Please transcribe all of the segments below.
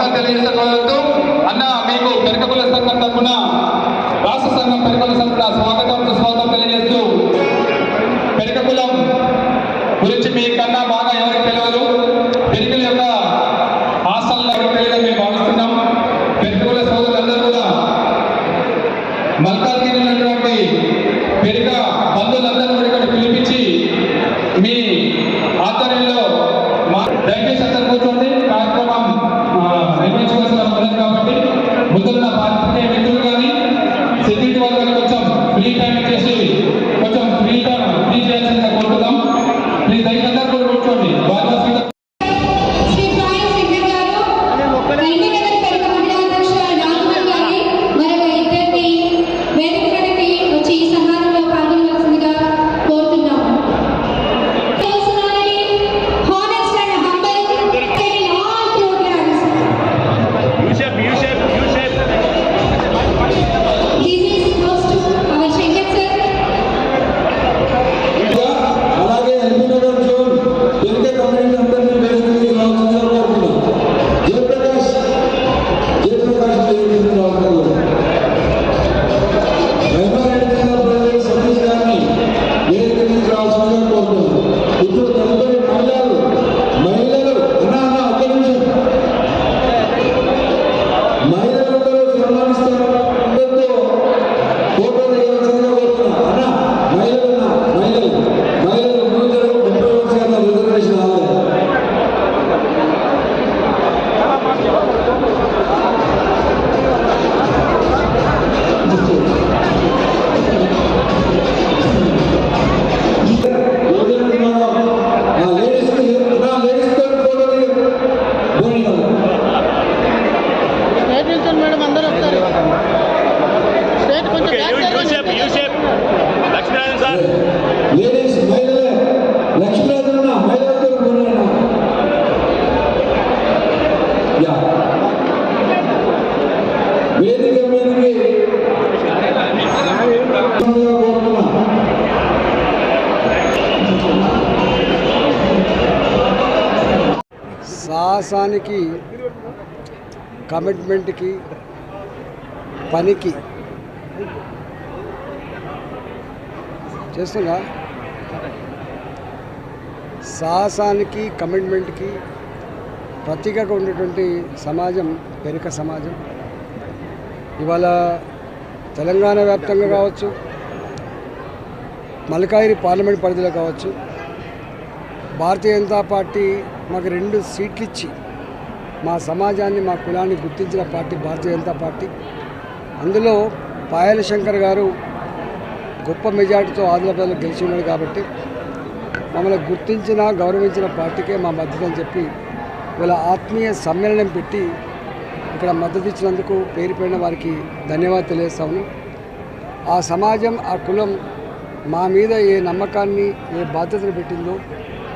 స్వాగతం తెలియజేస్తూ అన్న మీకు పెరకకుల సంఘం తరఫున రాష్ట్ర సంఘం పెరకల తరఫున స్వాగతం సుస్వాగతం తెలియజేస్తూ పెరకకులం గురించి మీకన్నా బాగా ముందున్న ఎందుకు కానీ సెక్యూరిటీ వాళ్ళు కానీ కొంచెం ఫ్రీ టైం ఇచ్చేసి సాహసానికి కమిట్మెంట్కి పనికి. చేస్తుందా సాహసానికి కమిట్మెంట్కి ప్రతీకగా ఉండేటువంటి సమాజం పెరిక సమాజం. ఇవాళ తెలంగాణ వ్యాప్తంగా కావచ్చు మల్కాయిరి పార్లమెంట్ పరిధిలో కావచ్చు. భారతీయ జనతా పార్టీ మాకు రెండు సీట్లు ఇచ్చి మా సమాజాన్ని మా కులాన్ని గుర్తించిన పార్టీ భారతీయ జనతా పార్టీ. అందులో పాయల శంకర్ గారు గొప్ప మెజార్టీతో ఆదిలాబాద్లో గెలిచి ఉన్నాడు కాబట్టి మమ్మల్ని గుర్తించిన గౌరవించిన పార్టీకే మా మద్దతు అని చెప్పి వీళ్ళ ఆత్మీయ సమ్మేళనం పెట్టి ఇక్కడ మద్దతు ఇచ్చినందుకు పేరు వారికి ధన్యవాదాలు తెలియజేస్తాను ఆ సమాజం ఆ కులం మా మీద ఏ నమ్మకాన్ని ఏ బాధ్యతను పెట్టిందో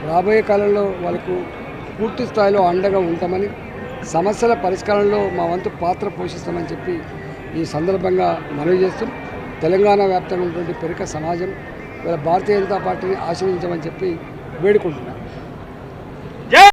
రాబోయే కాలంలో వాళ్ళకు పూర్తి స్థాయిలో అండగా ఉంటామని సమస్యల పరిష్కారంలో మా వంతు పాత్ర పోషిస్తామని చెప్పి ఈ సందర్భంగా మనవి చేస్తూ తెలంగాణ వ్యాప్తంగా ఉన్నటువంటి పెరిక సమాజం వీళ్ళ భారతీయ జనతా పార్టీని ఆశ్రయించమని చెప్పి వేడుకుంటున్నాను